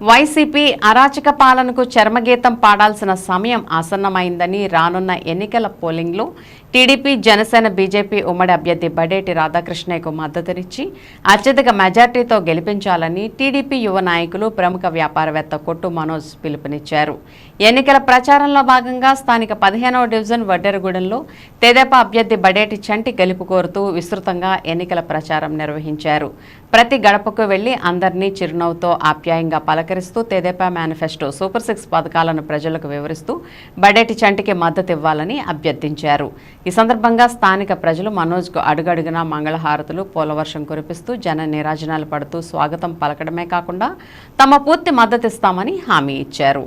YCP అరాచక పాలనకు చర్మగీతం పాడాల్సిన సమయం ఆసన్నమైందని రానున్న ఎన్నికల పోలింగ్లో టీడీపీ జనసేన బీజేపీ ఉమ్మడి అభ్యర్థి బడేటి రాధాకృష్ణయ్యకు మద్దతునిచ్చి అత్యధిక మెజార్టీతో గెలిపించాలని టీడీపీ యువ నాయకులు ప్రముఖ వ్యాపారవేత్త కొట్టు మనోజ్ పిలుపునిచ్చారు. ఎన్నికల ప్రచారంలో భాగంగా స్థానిక పదిహేనవ డివిజన్ వడ్డెరగూడెంలో తెదేపా అభ్యర్థి బడేటి చంటి గెలుపు కోరుతూ విస్తృతంగా ఎన్నికల ప్రచారం నిర్వహించారు. ప్రతి గడపకు వెళ్ళి అందరినీ చిరునవ్వుతో ఆప్యాయంగా పలకరిస్తూ తెదేపా మేనిఫెస్టో సూపర్ సిక్స్ పథకాలను ప్రజలకు వివరిస్తూ బడేటి చంటికి మద్దతు ఇవ్వాలని అభ్యర్థించారు. ఈ సందర్భంగా స్థానిక ప్రజలు మనోజ్కు అడుగడుగునా మంగళహారతులు పూలవర్షం కురిపిస్తూ జన నిరాజనాలు పడుతూ స్వాగతం పలకడమే కాకుండా తమ పూర్తి మద్దతిస్తామని హామీ ఇచ్చారు.